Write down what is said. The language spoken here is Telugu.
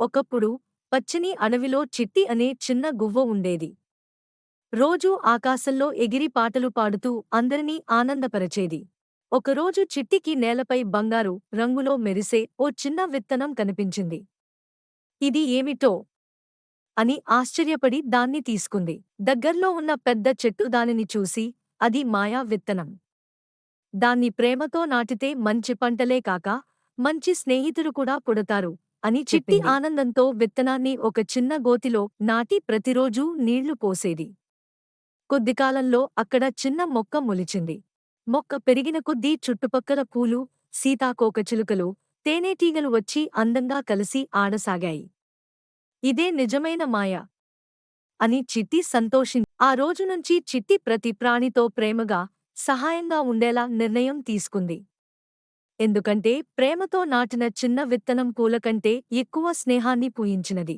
ఒకప్పుడు పచ్చని అడవిలో చిట్టి అనే చిన్న గువ్వ ఉండేది. రోజూ ఆకాశంలో ఎగిరి పాటలు పాడుతూ అందరినీ ఆనందపరచేది. ఒకరోజు చిట్టికి నేలపై బంగారు రంగులో మెరిసే ఓ చిన్న విత్తనం కనిపించింది. ఇది ఏమిటో అని ఆశ్చర్యపడి దాన్ని తీసుకుంది. దగ్గర్లో ఉన్న పెద్ద చెట్టు దానిని చూసి అది మాయా విత్తనం. దాన్ని ప్రేమతో నాటితే మంచి పంటలే కాక మంచి స్నేహితులు కూడా పుడతారు. అని చిట్టి. ఆనందంతో విత్తనాన్ని ఒక చిన్న గోతిలో నాటి ప్రతిరోజూ నీళ్ళు పోసేది. కొద్దికాలంలో అక్కడ చిన్న మొక్క మొలిచింది. మొక్క పెరిగిన కొద్దీ చుట్టుపక్కల పూలు సీతాకోకచిలుకలు తేనెటీగలు వచ్చి అందంగా కలిసి ఆడసాగాయి. ఇదే నిజమైన మాయ అని చిట్టి సంతోషించి ఆ రోజు నుంచి చిట్టి ప్రతి ప్రాణితో ప్రేమగా సహాయంగా ఉండేలా నిర్ణయం తీసుకుంది. ఎందుకంటే ప్రేమతో నాటిన చిన్న విత్తనం పూలకంటే ఎక్కువ స్నేహాన్ని పూయించినది.